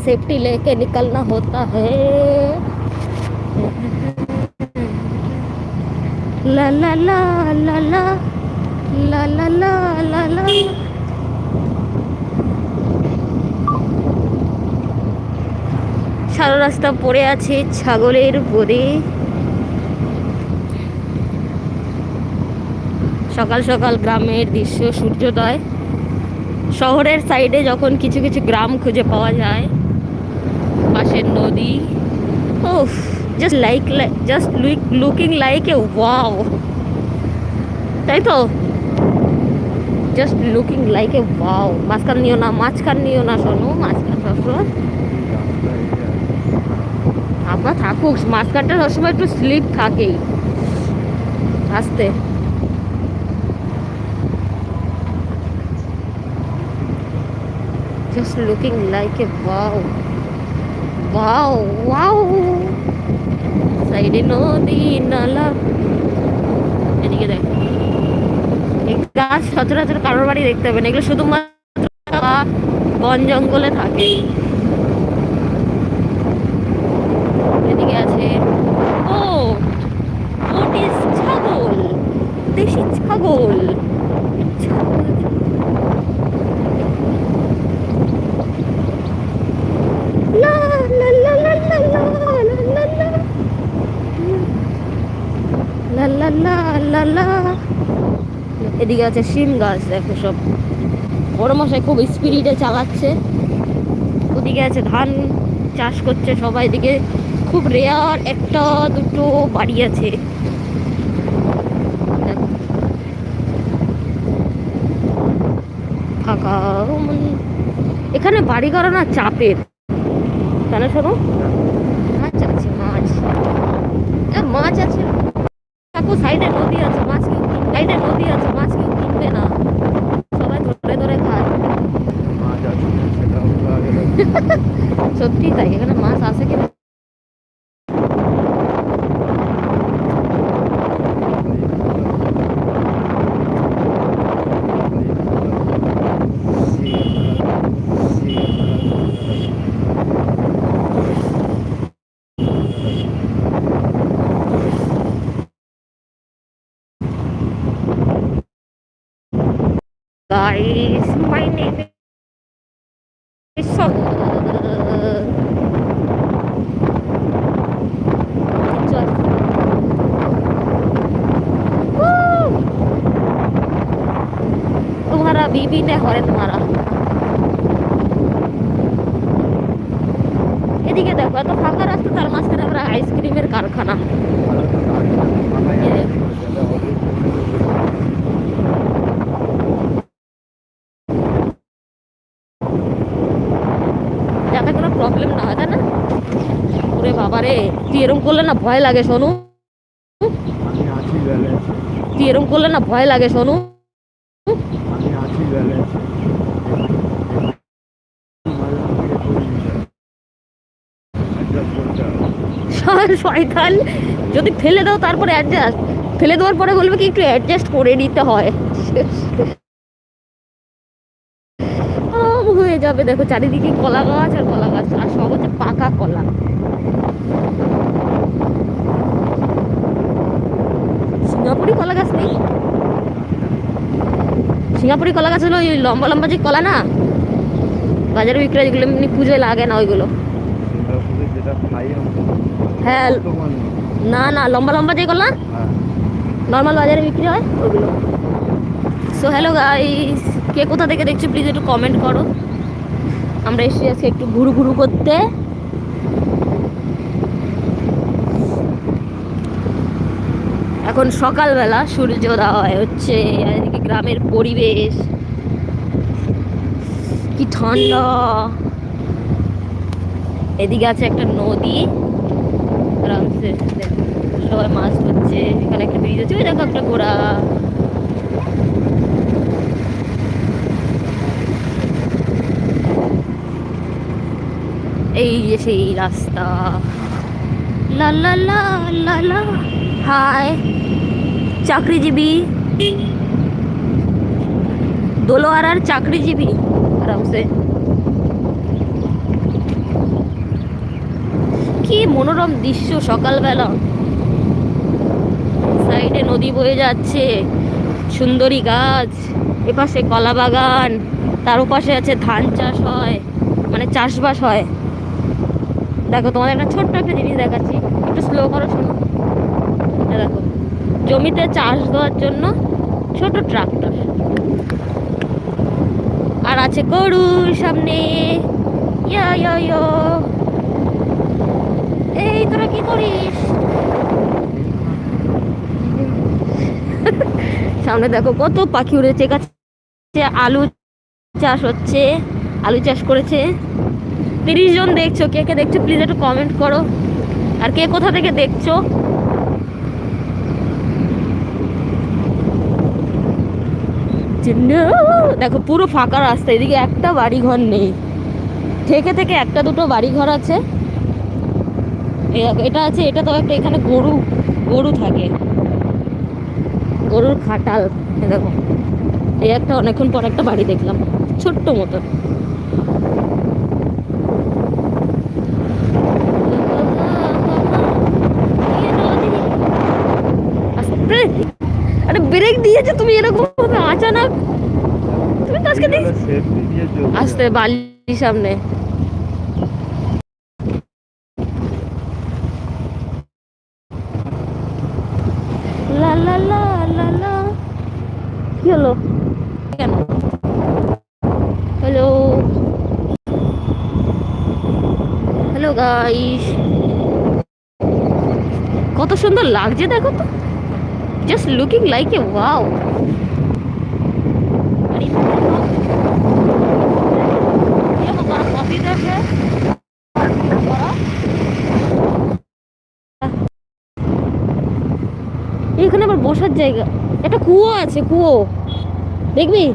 Safety लेके निकलना होता है ला ला ला ला ला ला ला ला ला ला সারা রাস্তা পড়ে আছে ছাগলের বোধে সকাল সকাল গ্রামের দৃশ্য সূর্যোদয় শহরের সাইডে যখন কিছু কিছু গ্রাম খুঁজে পাওয়া যায় পাশের নদী। ও just like just looking like a wow তাই তো? Just looking like a wow মাঝখান নিও না, মাঝখান নিও না, শোনো, মাঝখান সবসময়। আপনার থাকুক, মাঝখানটা সবসময় একটু স্লিপ থাকেই। আসতে। Just looking like a wow wow wow. সাইডে নদী নালা এদিকে দেখ। এই গাছ সচরাচর কারোর বাড়ি দেখতে হবে না। এগুলো শুধুমাত্র বন জঙ্গলে থাকে। এদিকে আছে, ও ওটিস ছাগল। দেশি ছাগল। ছাগল এদিকে আছে শিম গাছ, দেখো সব। বড় মশাই খুব স্পিরিটে চালাচ্ছে। ওদিকে আছে ধান চাষ করছে সবাই, এদিকে খুব রেয়ার একটা দুটো বাড়ি আছে। ফাঁকা এখানে বাড়ি করা না চাপের। তাহলে শোনো? মাছ আছে, মাছ। মাছ আছে। সাইডে নদী আছে মাছ কেউ কিনবে সাইডে নদী আছে মাছ কেউ কিনবে না। সবাই ধরে ধরে খায়। সত্যি তাই এখানে মাছ আছে কি my name is so Enjoy. Woo! तुम्हारा बीबी ने হরে তোমারা এদিকে দেখো এত ফাঁকা রাস্তা তার মাঝখানে আমরা আইসক্রিমের কারখানা এরম করলে না ভয় লাগে সোনু তুই এরম করলে না ভয় লাগে সোনু শয়তান, যদি ফেলে দাও তারপরে অ্যাডজাস্ট ফেলে দেওয়ার পরে বলবে কি একটু অ্যাডজাস্ট করে নিতে হয়। হয়ে যাবে। দেখো চারিদিকে কলা গাছ আর কলা গাছ আর সব হচ্ছে পাকা কলা। সিঙ্গাপুরি কলা গাছ নেই? সিঙ্গাপুরি কলা গাছ হলো ওই লম্বা লম্বা যে কলা না? বাজারে বিক্রি হয় যেগুলো এমনি পুজোয় লাগে না ওইগুলো। হ্যাঁ না না লম্বা লম্বা যে কলা? হ্যাঁ। নর্মাল বাজারে বিক্রি হয় ওগুলো। সো হ্যালো গাইস কে কোথা থেকে দেখছ প্লিজ একটু কমেন্ট করো। আমরা এসে আছি একটু ঘুরু ঘুরু করতে। এখন সকালবেলা সূর্যোদয় হচ্ছে, এদিকে গ্রামের পরিবেশ। কি ঠান্ডা। এদিকে আছে একটা নদী। সবাই মাছ ধরছে, এখানে একটা ব্রিজ আছে, ওই দেখো একটা ঘোড়া। এই যে সেই রাস্তা। লা লা লা লা লা। হাই চাকরিজীবী। চাকরিজীবী, আরামসে। কি মনোরম দৃশ্য সকালবেলা। সাইডে নদী বয়ে যাচ্ছে, সুন্দরী গাছ, এপাশে কলা বাগান তার ওপাশে আছে ধান চাষ হয় মানে চাষবাস হয়। দেখো, তোমাদের একটা ছোট্ট একটা জিনিস দেখাচ্ছি। একটু স্লো করো, শোনো। দেখো, জমিতে চাষ দেওয়ার জন্য ছোট ট্রাক্টর আর আছে গরুর সামনে। ইয়া এই, তোরা কি করিস? সামনে দেখো, কত পাখি উড়েছে। কাছে আলু চাষ হচ্ছে, আলু চাষ করেছে। তিরিশ জন দেখছ, কে কে দেখছ প্লিজ একটু কমেন্ট করো। আর কে কোথা থেকে দেখছ? দেখো, পুরো ফাঁকা রাস্তা, এদিকে একটা বাড়ি ঘর নেই। থেকে থেকে একটা দুটো বাড়ি ঘর আছে এটা আছে, এটা তো একটা এখানে গরু গরু থাকে। গরুর খাটাল দেখো। এই একটা অনেকক্ষণ পর একটা বাড়ি দেখলাম, ছোট্ট মতো আস্তে আরে ব্রেক দিয়েছে, তুমি এরকম ভাবে আচানক তুমি চলবে। আসতে বালির সামনে। লা লা লা লা লা। কি হলো? কেন? হ্যালো? Hello, guys. কত সুন্দর লাগছে, দেখো তো। Just looking like a wow. এখানে আবার বসার জায়গা। একটা কুয়ো আছে কুয়ো। দেখবি?